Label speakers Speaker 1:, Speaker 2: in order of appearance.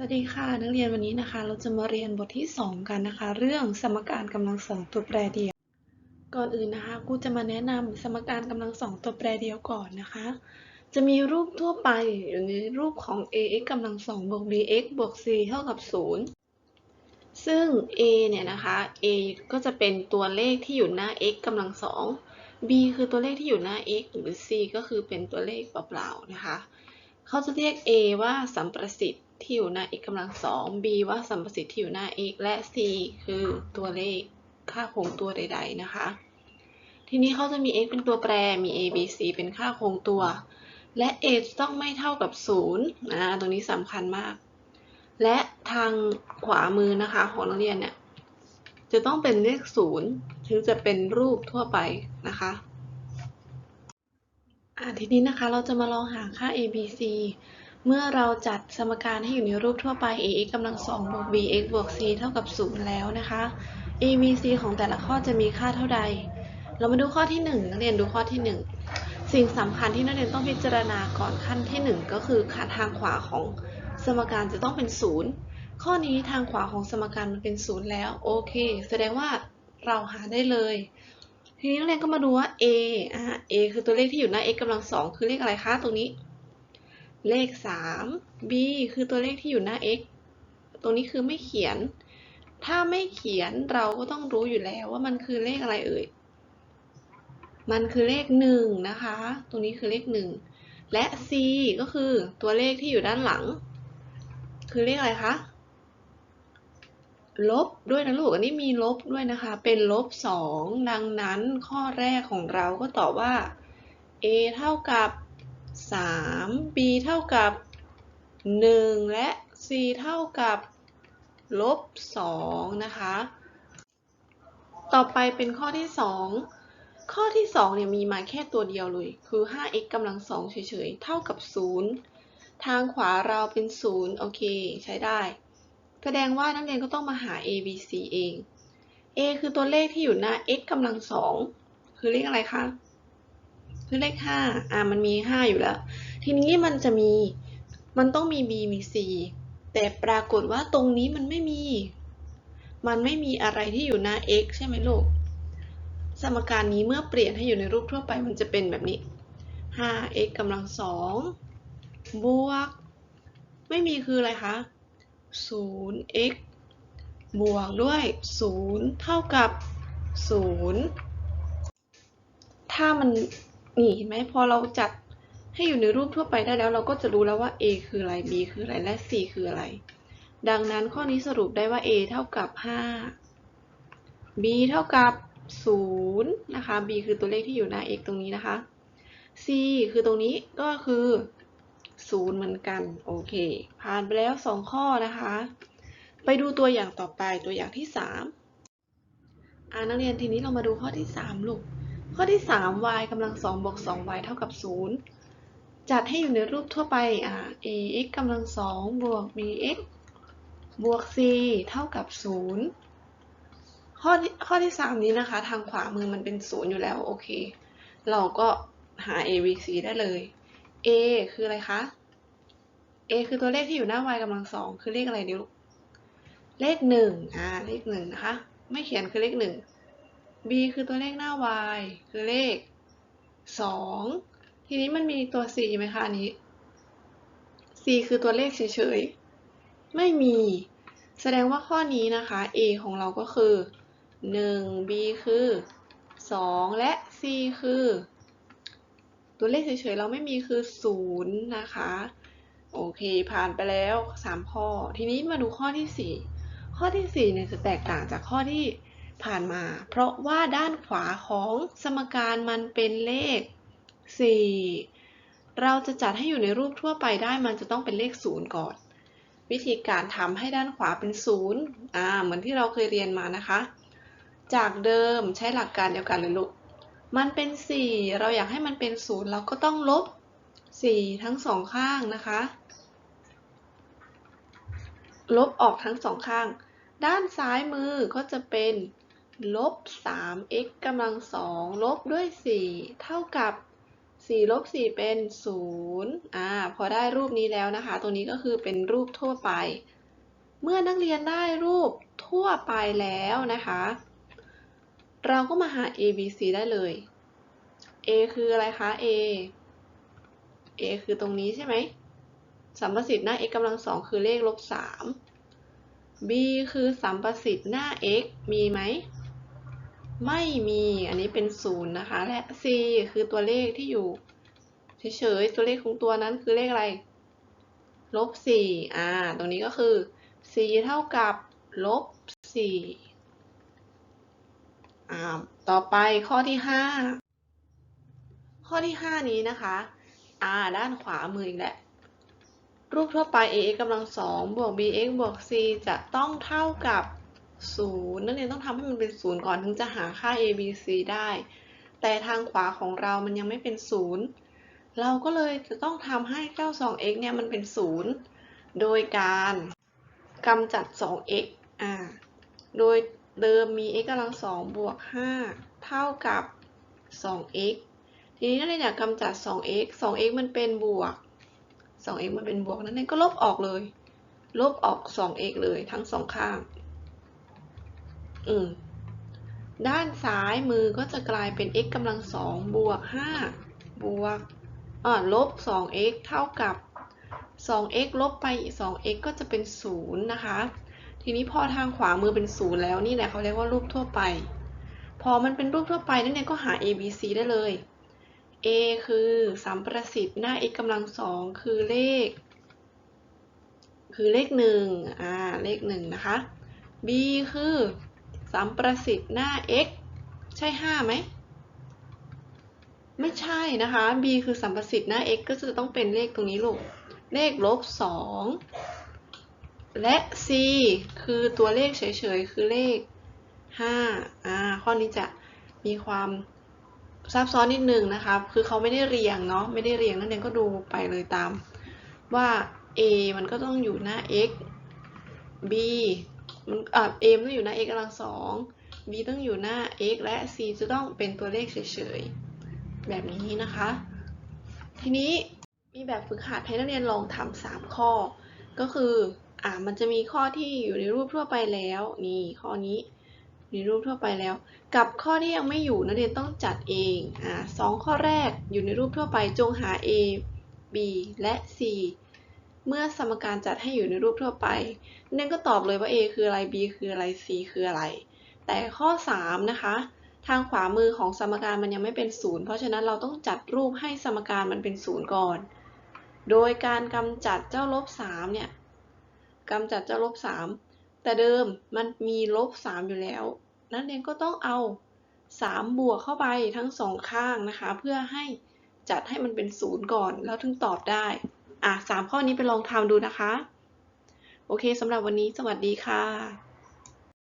Speaker 1: สวัสดีค่ะนักเรียนวันนี้นะคะ เราจะมาเรียนบทที่ 2 กันนะคะ เรื่องสมการกำลังสองตัวแปรเดียว ก่อนอื่นนะคะกูจะมาแนะนำสมการกำลังสองตัวแปรเดียวก่อนนะคะ จะมีรูปทั่วไปอยู่ในรูปของ ax กำลังสองบวก bx บวก c เท่ากับ 0 ซึ่ง a เนี่ยนะคะ a ก็จะเป็นตัวเลขที่อยู่หน้า x กำลังสอง b คือตัวเลขที่อยู่หน้า x หรือ c ก็คือเป็นตัวเลขเปล่าๆนะคะ เขาจะเรียก a ว่าสัมประสิทธิ์ ที่อยู่หน้า x กำลังสอง b ว่าสัมประสิทธิ์ที่อยู่หน้า x และ c คือตัวเลขค่าคงตัวใด ๆ นะคะ ทีนี้เขาจะมี x เป็นตัวแปร มี a b c เป็นค่าคงตัว และ a จะต้องไม่เท่ากับ0นะตรงนี้สำคัญมาก และทางขวามือนะคะของนักเรียนเนี่ยจะต้องเป็นเลข0ถึงจะเป็นรูปทั่วไปนะคะทีนี้นะคะเราจะมาลองหาค่า a b c เมื่อเราจัดสมการให้อยู่ในรูปทั่วไป ax กำลังสองบวก bx บวก c เท่ากับ 0 แล้วนะคะ a b c ของแต่ละข้อจะมีค่าเท่าใด เรามาดูข้อที่ 1 นักเรียนดูข้อที่ 1 สิ่งสำคัญที่นักเรียนต้องพิจารณาก่อนขั้นที่ 1 ก็คือค่าทางขวาของสมการจะต้องเป็น 0 ข้อนี้ทางขวาของสมการมันเป็น 0 แล้ว โอเค แสดงว่าเราหาได้เลยทีนี้นักเรียนก็มาดูว่า a อ่า a คือตัวเลขที่อยู่หน้า x กำลังสองคือเลขอะไรคะตรงนี้ เลข 3 b คือตัวเลขที่อยู่หน้า x ตรงนี้คือไม่เขียน ถ้าไม่เขียนเราก็ต้องรู้อยู่แล้วว่ามันคือเลขอะไรเอ่ย มันคือเลข1นะคะ ตรงนี้คือเลข 1 และ c ก็คือตัวเลขที่อยู่ด้านหลัง คือเลขอะไรคะลบด้วยนะลูกอันนี้มีลบด้วยนะคะ เป็นลบ2ดังนั้นข้อแรกของเราก็ตอบว่า a เท่ากับ 3 b เท่ากับ 1 และ c เท่ากับลบ2นะคะ ต่อไปเป็นข้อที่ 2 ข้อที่2เนี่ยมีมาแค่ตัวเดียวเลย คือ 5x กำลังสองเฉยๆ เท่ากับ 0 ทางขวาเราเป็น 0 โอเค ใช้ได้ แสดงว่านักเรียนก็ต้องมาหา a b c เอง a คือตัวเลขที่อยู่หน้า x กำลังสองคือเลขอะไรคะ คือเลข5อ่ามันมี5อยู่แล้ว ทีนี้มันจะมี มันต้องมี b มี c แต่ปรากฏว่าตรงนี้มันไม่มี มันไม่มีอะไรที่อยู่หน้า x ใช่ไหมลูก สมการนี้เมื่อเปลี่ยนให้อยู่ในรูปทั่วไปมันจะเป็นแบบนี้ 5x กำลังสองบวก ไม่มีคืออะไรคะ 0x บวกด้วย 0 เท่ากับ 0 ถ้ามัน นี่เห็นไหมพอเราจัดให้อยู่ในรูปทั่วไปได้แล้ว เราก็จะรู้แล้วว่า a คืออะไร b คืออะไร และ c คืออะไร ดังนั้นข้อนี้สรุปได้ว่า a เท่ากับ 5 b เท่ากับ 0 นะคะ b คือตัวเลขที่อยู่หน้า x ตรงนี้นะคะ c คือตรงนี้ก็คือ 0 เหมือนกัน โอเค ผ่านไปแล้ว 2 ข้อนะคะ ไปดูตัวอย่างต่อไปตัวอย่างที่ 3อ่านักเรียนทีนี้เรามาดูข้อที่ 3 ลูก ข้อที่ 3 y กำลัง2บวก 2y เท่ากับ 0 จัดให้อยู่ในรูปทั่วไปอ่า ax กำลัง2บวก bx บวก c เท่ากับ 0 ข้อที่ข้อที่ 3 นี้นะคะ ทางขวามือมันเป็น 0 อยู่แล้ว โอเค เราก็หา a b c ได้เลย a คืออะไรคะ a คือตัวเลขที่อยู่หน้า y กำลัง2คือเลขอะไรดิลูก เลข1อ่า เลข1นะคะ ไม่เขียนคือเลข1 b คือตัวเลขหน้า y คือเลข 2 ทีนี้มันมีตัว c ไหมคะอันนี้ c คือตัวเลขเฉยๆ ไม่มี แสดงว่าข้อนี้นะคะ a ของเราก็คือ 1 b คือ 2 และ c คือ ตัวเลขเฉยๆ เราไม่มีคือ0นะคะ โอเค ผ่านไปแล้ว 3 ข้อ ทีนี้มาดูข้อที่ 4 ข้อที่ 4เนี่ยจะแตกต่างจากข้อที่ ผ่านมา เพราะว่าด้านขวาของสมการมันเป็นเลข 4 เราจะจัดให้อยู่ในรูปทั่วไปได้มันจะต้องเป็นเลข 0 ก่อน วิธีการทำให้ด้านขวาเป็น0อ่าเหมือนที่เราเคยเรียนมานะคะ จากเดิมใช้หลักการเดียวกันเลยลูก มันเป็น 4 เราอยากให้มันเป็น 0 เราก็ต้องลบ 4 ทั้งสองข้างนะคะ ลบออกทั้งสองข้างด้านซ้ายมือก็จะเป็น ลบ 3x กำลังสองลบด้วย 4 เท่ากับสี่ลบสี่เป็นศูนย์อ่าพอได้รูปนี้แล้วนะคะตรงนี้ก็คือเป็นรูปทั่วไป เมื่อนักเรียนได้รูปทั่วไปแล้วนะคะ เราก็มาหา a b c ได้เลย a คืออะไรคะ a a คือตรงนี้ใช่ไหมสัมประสิทธิ์หน้า x กำลังสองคือเลขลบสาม b คือสัมประสิทธิ์หน้า x มีไหม ไม่มีอันนี้เป็นศูนย์นะคะ และ c คือตัวเลขที่อยู่เฉยๆตัวเลขของตัวนั้นคือเลขอะไรลบสี่อ่า ตรงนี้ก็คือ c เท่ากับลบสี่อ่า ต่อไปข้อที่ห้าข้อที่ห้านี้นะคะอ่าด้านขวามืออีกแหละ รูปทั่วไป ax กำลังสองบวก bx บวก c จะต้องเท่ากับ ศูนย์นักเรียนต้องทำให้มันเป็นศูนย์ก่อนถึงจะหาค่า a b c ได้ แต่ทางขวาของเรามันยังไม่เป็นศูนย์เราก็เลยจะต้องทำให้เจ้า 2x เนี่ยมันเป็นศูนย์โดยการกำจัด 2x อ่า โดยเดิมมี x กำลังสองบวก 5 เท่ากับ 2x ทีนี้นักเรียนอยากกำจัด 2x 2x มันเป็นบวก 2x มันเป็นบวก นั่นเองก็ลบออกเลย ลบออก 2x เลยทั้งสองข้าง ด้านซ้ายมือก็จะกลายเป็น x กำลังสองบวก5บวกลบ 2x เท่ากับ 2x ลบไปอีก 2x ก็จะเป็น 0 นะคะ ทีนี้พอทางขวามือเป็น 0 แล้วนี่แหละเขาเรียกว่ารูปทั่วไป พอมันเป็นรูปทั่วไปนั่นเองก็หา a b c ได้เลย a คือสัมประสิทธิ์หน้า x กำลังสองคือเลข คือเลขหนึ่งอ่า เลขหนึ่งนะคะ b คือ สัมประสิทธิ์หน้า x ใช่ 5 ไหม ไม่ใช่นะคะ b คือสัมประสิทธิ์หน้า x ก็จะต้องเป็นเลขตรงนี้ลูก เลขลบ 2 และ c คือตัวเลขเฉยๆ คือเลข 5 อ่า ข้อนี้จะมีความซับซ้อนนิดนึงนะคะ คือเขาไม่ได้เรียงเนาะ ไม่ได้เรียงนั่นเองก็ดูไปเลยตามว่า a มันก็ต้องอยู่หน้า x b มันอ่า a มันต้องอยู่หน้า x กำลังสอง b ต้องอยู่หน้า x และ c จะต้องเป็นตัวเลขเฉยๆ แบบนี้นะคะ ทีนี้มีแบบฝึกหัดให้นักเรียนลองทำสามข้อ ก็คืออ่ามันจะมีข้อที่อยู่ในรูปทั่วไปแล้ว นี่ข้อนี้ในรูปทั่วไปแล้ว กับข้อที่ยังไม่อยู่นักเรียนต้องจัดเองอ่าสองข้อแรกอยู่ในรูปทั่วไปจงหา a b และ c เมื่อสมการจัดให้อยู่ในรูปทั่วไปนักเรียนก็ตอบเลยว่า a คืออะไร b คืออะไร c คืออะไร แต่ข้อ 3 นะคะ ทางขวามือของสมการมันยังไม่เป็นศูนย์เพราะฉะนั้นเราต้องจัดรูปให้สมการมันเป็นศูนย์ก่อน โดยการกำจัดเจ้าลบ3เนี่ยกำจัดเจ้าลบ3แต่เดิมมันมีลบ3อยู่แล้ว นักเรียนก็ต้องเอา 3 บวกเข้าไปทั้งสองข้างนะคะ เพื่อให้จัดให้มันเป็นศูนย์ก่อนแล้วถึงตอบได้ อะสามข้อนี้ไปลองทำดูนะคะ โอเคสำหรับวันนี้สวัสดีค่ะ